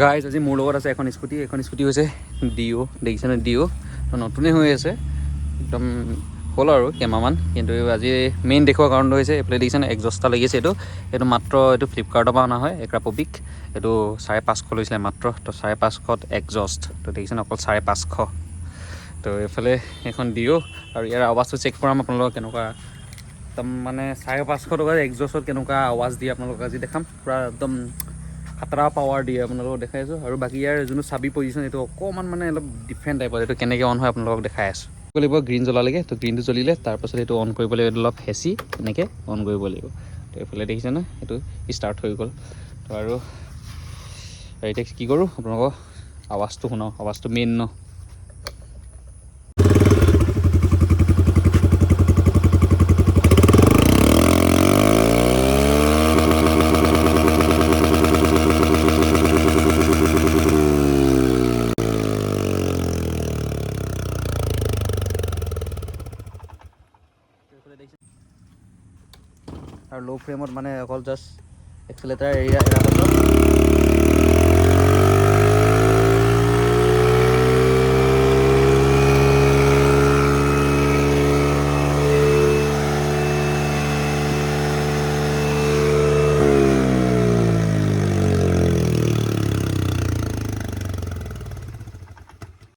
Guys আজি মোৰ লগত আছে এখন স্কুটি। এখন স্কুটি হৈছে ডিঅ' দেখিছেনে ডিঅ' নতুনেই হৈ আছে। একদম হ'ল আৰু কেইমাহমান। কিন্তু আজি মেইন দেখুওৱা কাৰণটো হৈছে এইফালে দেখিছেনে একজস্তা লাগিছে এইটো। এইটো মাত্ৰ এইটো ফ্লিপকাৰ্টৰ পৰা অনা হয় এক্ৰাপবিক এইটো চাৰে পাঁচশ লৈছিলে মাত্ৰ। তো চাৰে পাঁচশত একজষ্ট তো দেখিছেনে অকল চাৰে পাঁচশ। তো এইফালে এখন ডিঅ' আৰু ইয়াৰ আৱাজটো চেক কৰাম আপোনালোকক কেনেকুৱা। একদম মানে চাৰে পাঁচশ টকাৰ একজষ্টত কেনেকুৱা আৱাজ দিয়ে আপোনালোকক আজি দেখাম। পূৰা একদম খাতৰা পাৱাৰ দিয়ে আপোনালোকক দেখাই আছোঁ। আৰু বাকী ইয়াৰ যোনটো চাবি পজিশ্যন এইটো অকণমান মানে অলপ ডিফাৰেণ্ট টাইপৰ এইটো কেনেকৈ অন হয় আপোনালোকক দেখাই আছোঁ। লাগিব গ্ৰীণ জ্বলালেগে তো গ্ৰীণটো জ্বলিলে তাৰপাছত এইটো অন কৰিব লাগিব। অলপ হেঁচি এনেকৈ অন কৰিব লাগিব। তো এইফালে দেখিছেনে এইটো ষ্টাৰ্ট হৈ গ'ল। তো আৰু এতিয়া কি কৰোঁ? আপোনালোকক আৱাজটো শুনাওঁ। আৱাজটো মেইন ন। আৰু ল' ফ্ৰেমত মানে অকল জাষ্ট এক্সেলেটাৰ এৰিয়া এৰা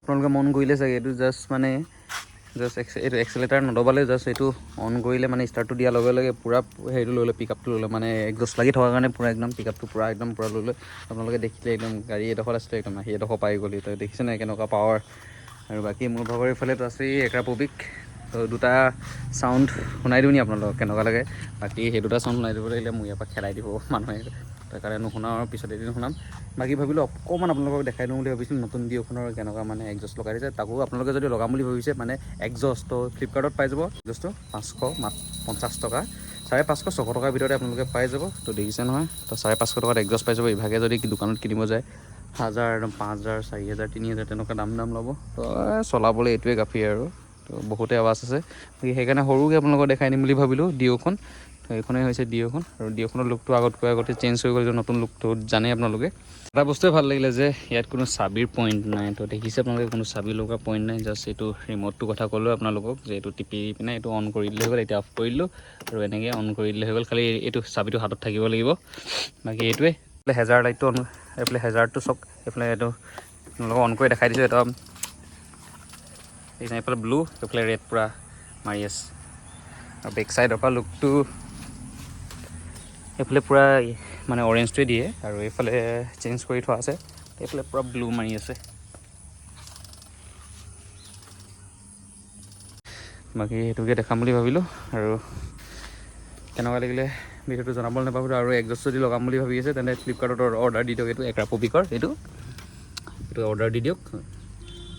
আপোনালোকে মন কৰিলে চাগে এইটো জাষ্ট মানে জাষ্ট এইটো এক্সেলেটাৰ নদবালে জাষ্ট এইটো অন কৰিলে মানে ষ্টাৰ্টটো দিয়াৰ লগে লগে পূৰা হেৰিটো লৈ লয় পিক আপটো লৈ মানে একজষ্ট লাগি থকাৰ কাৰণে পূৰা একদম পিক আপটো পূৰা একদম পূৰা লৈ লয়। আপোনালোকে দেখিলে একদম গাড়ী এডোখৰত আছিলে, একদম আহি এডোখৰ পাই গ'লি। তো দেখিছে নাই কেনেকুৱা পাৱাৰ আৰু বাকী মোৰ ভাগৰ এইফালেতো আছেই এক্ৰাপবিক। তো দুটা চাউণ্ড শুনাই দিওঁ নি আপোনালোকক কেনেকুৱা লাগে? বাকী সেই দুটা চাউণ্ড শুনাই দিব লাগিলে মোৰ ইয়াৰ পৰা খেলাই দিব মানুহে। তাৰ কাৰণে নুশুনাওঁ আৰু পিছত এদিন শুনাম। বাকী ভাবিলোঁ অকণমান আপোনালোকক দেখাই দিওঁ বুলি ভাবিছিলোঁ নতুন ডিঅ'খনৰ কেনেকুৱা মানে একজষ্ট লগাই দিছে। তাকো আপোনালোকে যদি লগাম বুলি ভাবিছে মানে একজষ্ট ফ্লিপকাৰ্টত পাই যাব। একজষ্টটো পাঁচশ মাত পঞ্চাছ টকা চাৰে পাঁচশ ছশ টকাৰ ভিতৰতে আপোনালোকে পাই যাব। তো দেখিছে নহয় তো চাৰে পাঁচশ টকাত একজষ্ট পাই যাব। ইভাগে যদি দোকানত কিনিব যায় হাজাৰ একদম পাঁচ হাজাৰ চাৰি হাজাৰ তিনি হাজাৰ তেনেকুৱা দাম দাম ল'ব। তো চলাবলৈ এইটোৱে কাফি আৰু। বহুতে আৱাজ আছে। বাকী সেইকাৰণে সৰুকৈ আপোনালোকক দেখাই দিম বুলি ভাবিলোঁ ডিঅ'খন। এইখনেই হৈছে ডিঅ'খন। আৰু ডিঅ'খনৰ লুকটো আগতকৈ আগতে চেঞ্জ হৈ গ'ল নতুন লুকটো জানে আপোনালোকে। এটা বস্তুৱে ভালো লাগিলে যে ইয়াত কোনো চাবিৰ পইণ্ট নাই। তো দেখিছে আপোনালোকে কোনো চাবি লগা পইণ্ট নাই জাষ্ট এইটো ৰিম'টটোৰ কথা ক'লোঁ আপোনালোকক, যে এইটো টিপি পিনে এইটো অন কৰি দিলে হৈ গ'ল, এতিয়া অফ কৰি দিলোঁ। আৰু এনেকৈ অন কৰি দিলে হৈ গ'ল, খালি এইটো চাবিটো হাতত থাকিব লাগিব। বাকী এইটোৱে। এইফালে হেজাৰ লাইটটো অন এইফালে হেজাৰটো চাওক এইফালে এইটো আপোনালোকক অন কৰি দেখাই দিছোঁ, এটা দেখিছে এইফালে ব্লু এইফালে ৰেড পূৰা মাৰি আছে আৰু বেক চাইডৰ পৰা লুকটো এইফালে পূৰা মানে অৰেঞ্জটোৱে দিয়ে আৰু এইফালে চেঞ্জ কৰি থোৱা আছে এইফালে পূৰা ব্লু মাৰি আছে বাকী সেইটোকে দেখাম বুলি ভাবিলোঁ আৰু কেনেকুৱা লাগিলে ভিডিঅ'টো জনাবলৈ নাপাহৰিলোঁ আৰু একজষ্ট যদি লগাম বুলি ভাবি আছে তেন্তে ফ্লিপকাৰ্টত অৰ্ডাৰ দি দিয়ক এইটো এক্ৰাপবিকৰ এইটো এইটো অৰ্ডাৰ দি দিয়ক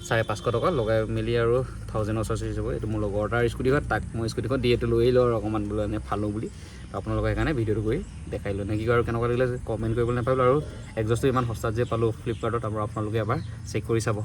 চাৰে পাঁচশ টকা লগাই মেলি আৰু থাউজেণ্ডৰ ওচৰ চৰি যাব। এইটো মোৰ লগৰ এটাৰ স্কুটিখন তাক মই স্কুটিখন দি এইটো লৈ আহিলোঁ আৰু অকণমান বোলো এনে ফালোঁ বুলি। আপোনালোকে সেইকাৰণে ভিডিঅ'টো কৰি দেখাই দিলোঁ নে কি আৰু কেনেকুৱা লাগিলে কমেণ্ট কৰিবলৈ নাপালোঁ আৰু একজষ্টটো ইমান সস্তাত যে পালোঁ ফ্লিপকাৰ্টত আপোনালোকে এবাৰ চেক কৰি চাব।